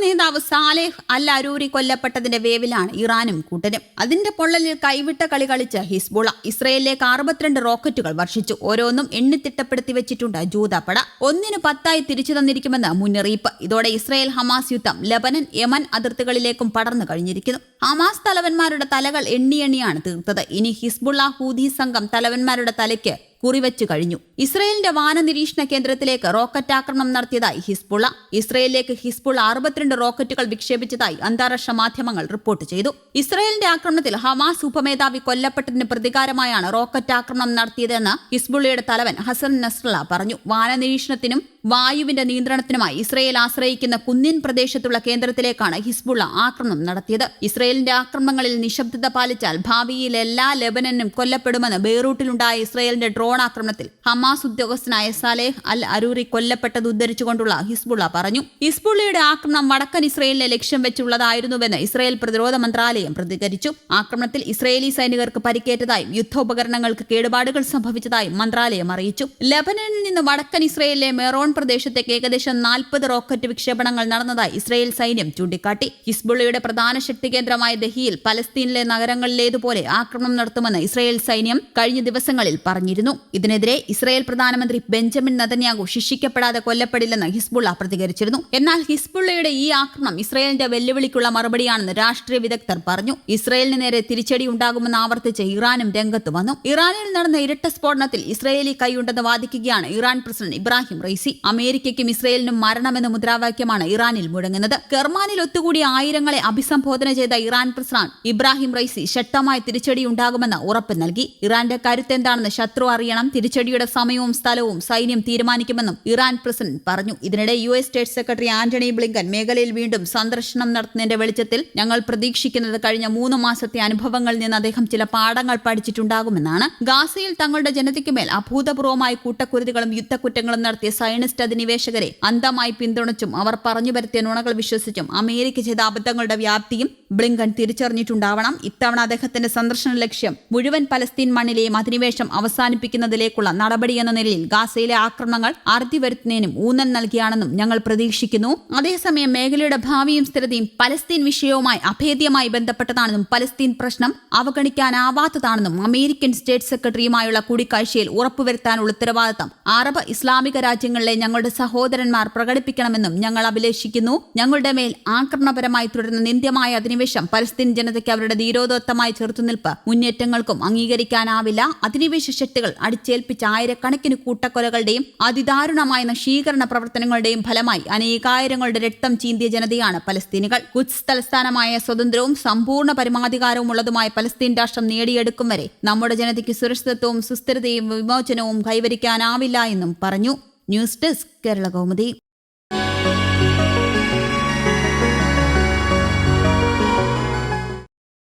നേതാവ് സാലേഹ് അൽ അരൂരി കൊല്ലപ്പെട്ടതിന്റെ വേവിലാണ് ഇറാനും കൂട്ടരും. അതിന്റെ പൊള്ളലിൽ കൈവിട്ട കളി കളിച്ച് ഹിസ്ബുള ഇസ്രയേലിലേക്ക് അറുപത്തിരണ്ട് റോക്കറ്റുകൾ വർഷിച്ചു. ഓരോന്നും എണ്ണിത്തിട്ടപ്പെടുത്തി വെച്ചിട്ടുണ്ട് ജൂതപ്പട. ഒന്നിന് പത്തായി തിരിച്ചു തന്നിരിക്കുമെന്ന് മുന്നറിയിപ്പ്. ഇതോടെ ഇസ്രയേൽ ഹമാസ് യുദ്ധം ലബനൻ യമൻ അതിർത്തികളിലേക്കും പടർന്നു കഴിഞ്ഞിരിക്കുന്നു. ഹമാസ് തലവന്മാരുടെ തലകൾ എണ്ണി എണ്ണിയാണ് തീർത്തത്. ഇനി ഹിസ്ബുള്ള ഹൂദി സംഘം തലവന്മാരുടെ തലയ്ക്ക് കുറിവച്ചു കഴിഞ്ഞു. ഇസ്രയേലിന്റെ വാനനിരീക്ഷണ കേന്ദ്രത്തിലേക്ക് റോക്കറ്റ് ആക്രമണം നടത്തിയതായി ഹിസ്ബുള്ള. ഇസ്രയേലിലേക്ക് ഹിസ്ബുള്ള അറുപത്തിരണ്ട് റോക്കറ്റുകൾ വിക്ഷേപിച്ചതായി അന്താരാഷ്ട്ര മാധ്യമങ്ങൾ റിപ്പോർട്ട് ചെയ്തു. ഇസ്രയേലിന്റെ ആക്രമണത്തിൽ ഹമാസ് ഉപമേധാവി കൊല്ലപ്പെട്ടതിന് പ്രതികാരമായാണ് റോക്കറ്റ് ആക്രമണം നടത്തിയതെന്ന് ഹിസ്ബുള്ളയുടെ തലവൻ ഹസൻ നസ്രല പറഞ്ഞു. വാന നിരീക്ഷണത്തിനും വായുവിന്റെ നിയന്ത്രണത്തിനുമായി ഇസ്രയേൽ ആശ്രയിക്കുന്ന കുന്നിൻ പ്രദേശത്തുള്ള കേന്ദ്രത്തിലേക്കാണ് ഹിസ്ബുള്ള ആക്രമണം നടത്തിയത്. ഇസ്രയേലിന്റെ ആക്രമണങ്ങളിൽ നിശബ്ദത പാലിച്ചാൽ ഭാവിയിൽ എല്ലാ ലെബനനും കൊല്ലപ്പെടുമെന്ന് ബെയ്റൂട്ടിലുണ്ടായ ഇസ്രയേലിന്റെ ഡ്രോൺ ആക്രമണത്തിൽ ഹമാസ് ഉദ്യോഗസ്ഥനായ സലേഹ് അൽ അരൂറി കൊല്ലപ്പെട്ടത് ഉദ്ധരിച്ചുകൊണ്ടുള്ള ഹിസ്ബുള്ള പറഞ്ഞു. ഹിസ്ബുള്ളയുടെ ആക്രമണം വടക്കൻ ഇസ്രയേലിനെ ലക്ഷ്യം വെച്ചുള്ളതായിരുന്നുവെന്ന് ഇസ്രയേൽ പ്രതിരോധ മന്ത്രാലയം പ്രതികരിച്ചു. ആക്രമണത്തിൽ ഇസ്രയേലി സൈനികർക്ക് പരിക്കേറ്റതായും യുദ്ധോപകരണങ്ങൾക്ക് കേടുപാടുകൾ സംഭവിച്ചതായും മന്ത്രാലയം അറിയിച്ചു. ലെബനനിൽ നിന്ന് വടക്കൻ ഇസ്രയേലിലെ മെറോൺ പ്രദേശത്തേക്ക് ഏകദേശം നാൽപ്പത് റോക്കറ്റ് വിക്ഷേപണങ്ങൾ നടന്നതായി ഇസ്രയേൽ സൈന്യം ചൂണ്ടിക്കാട്ടി. ഹിസ്ബുള്ളയുടെ പ്രധാന ശക്തി കേന്ദ്രമായ ദഹിയിൽ പലസ്തീനിലെ നഗരങ്ങളിലേതുപോലെ ആക്രമണം നടത്തുമെന്ന് ഇസ്രയേൽ സൈന്യം കഴിഞ്ഞ ദിവസങ്ങളിൽ പറഞ്ഞിരുന്നു. ഇതിനെതിരെ ഇസ്രയേൽ പ്രധാനമന്ത്രി ബെഞ്ചമിൻ നതന്യാഗു ശിക്ഷിക്കപ്പെടാതെ കൊല്ലപ്പെടില്ലെന്ന് ഹിസ്ബുള്ള പ്രതികരിച്ചിരുന്നു. എന്നാൽ ഹിസ്ബുള്ളയുടെ ഈ ആക്രമണം ഇസ്രയേലിന്റെ വെല്ലുവിളിക്കുള്ള മറുപടിയാണെന്ന് രാഷ്ട്രീയ വിദഗ്ധർ പറഞ്ഞു. ഇസ്രയേലിന് നേരെ തിരിച്ചടി ഉണ്ടാകുമെന്ന് ആവർത്തിച്ച് ഇറാനും രംഗത്ത് വന്നു. ഇറാനിൽ നടന്ന ഇരട്ട സ്ഫോടനത്തിൽ ഇസ്രയേലി കൈയുണ്ടെന്ന് വാദിക്കുകയാണ് ഇറാൻ പ്രസിഡന്റ് ഇബ്രാഹിം റൈസി അമേരിക്കയ്ക്കും ഇസ്രയേലിനും മരണമെന്ന മുദ്രാവാക്യമാണ് ഇറാനിൽ മുഴങ്ങുന്നത്. കെർമാനിൽ ഒത്തുകൂടിയ ആയിരങ്ങളെ അഭിസംബോധന ചെയ്ത ഇറാൻ പ്രസിഡന്റ് ഇബ്രാഹിം റൈസി ശക്തമായ തിരിച്ചടി ഉണ്ടാകുമെന്ന് ഉറപ്പ് നൽകി. ഇറാന്റെ കരുത്തെന്താണെന്ന് ശത്രു അറിയണം തിരിച്ചടിയുടെ സമയവും സ്ഥലവും സൈന്യം തീരുമാനിക്കുമെന്നും ഇറാൻ പ്രസിഡന്റ് പറഞ്ഞു. ഇതിനിടെ U S state secretary Antony Blinken മേഖലയിൽ വീണ്ടും സന്ദർശനം നടത്തുന്നതിന്റെ വെളിച്ചത്തിൽ ഞങ്ങൾ പ്രതീക്ഷിക്കുന്നത് കഴിഞ്ഞ മൂന്ന് മാസത്തെ അനുഭവങ്ങളിൽ നിന്ന് അദ്ദേഹം ചില പാഠങ്ങൾ പഠിച്ചിട്ടുണ്ടാകുമെന്നാണ്. ഗാസയിൽ തങ്ങളുടെ ജനതയ്ക്ക് ജനതയ്ക്കുമേൽ അഭൂതപൂർവമായ കൂട്ടക്കുരുതികളും യുദ്ധക്കുറ്റങ്ങളും നടത്തിയ സയനിസ്റ്റ് അധിനിവേശകരെ അന്ധമായി പിന്തുണച്ചും അവർ പറഞ്ഞു വരുത്തിയ നുണകൾ വിശ്വസിച്ചും അമേരിക്ക ചെയ്ത അബദ്ധങ്ങളുടെ വ്യാപ്തിയും ബ്ലിങ്കൺ തിരിച്ചറിഞ്ഞിട്ടുണ്ടാവണം. ഇത്തവണ അദ്ദേഹത്തിന്റെ സന്ദർശന ലക്ഷ്യം മുഴുവൻ പലസ്തീൻ മണ്ണിലെയും അധിനിവേശം അവസാനിപ്പിക്കുന്നതിലേക്കുള്ള നടപടിയെന്ന നിലയിൽ ഗാസയിലെ ആക്രമണങ്ങൾ അറുതി വരുത്തുന്നതിനും ഊന്നൽ നൽകിയാണെന്നും ഞങ്ങൾ പ്രതീക്ഷിക്കുന്നു. അതേസമയം മേഖലയുടെ ഭാവിയും സ്ഥിരതയും പലസ്തീൻ വിഷയവുമായി അഭേദ്യമായി ബന്ധപ്പെട്ടതാണെന്നും പലസ്തീൻ പ്രശ്നം അവഗണിക്കാനാവാത്തതാണെന്നും അമേരിക്കൻ സ്റ്റേറ്റ് സെക്രട്ടറിയുമായുള്ള കൂടിക്കാഴ്ചയിൽ ഉറപ്പുവരുത്താനുള്ള ഉത്തരവാദിത്തം അറബ് ഇസ്ലാമിക രാജ്യങ്ങളിലെ ഞങ്ങളുടെ സഹോദരന്മാർ പ്രകടിപ്പിക്കണമെന്നും ഞങ്ങൾ അഭിലേഷിക്കുന്നു. ഞങ്ങളുടെ മേൽ ആക്രമണപരമായി തുടരുന്ന നിന്ദ്യമായ അധിനിവേശം പലസ്തീൻ ജനതയ്ക്ക് അവരുടെ ധീരോദത്തമായ ചെറുത്തുനിൽപ്പ് മുന്നേറ്റങ്ങൾക്കും അംഗീകരിക്കാനാവില്ല. അധിനിവേശ ശക്തികൾ അടിച്ചേൽപ്പിച്ച ആയിരക്കണക്കിന് കൂട്ടക്കൊലകളുടെയും അതിദാരുണമായ നശീകരണ പ്രവർത്തനങ്ങളുടെയും ഫലമായി അനേകായിരങ്ങളുടെ രക്തം ചീന്തിയ ജനതയാണ് പലസ്തീനുകൾ. കുച്ച് തലസ്ഥാനമായ സ്വതന്ത്രവും സമ്പൂർണ പരമാധികാരവും ഉള്ളതുമായ പലസ്തീൻ രാഷ്ട്രം നേടിയെടുക്കും വരെ നമ്മുടെ ജനതയ്ക്ക് സുരക്ഷിതത്വവും സുസ്ഥിരതയും വിമോചനവും കൈവരിക്കാനാവില്ല എന്നും പറഞ്ഞു. News desk Kerala Kaumudi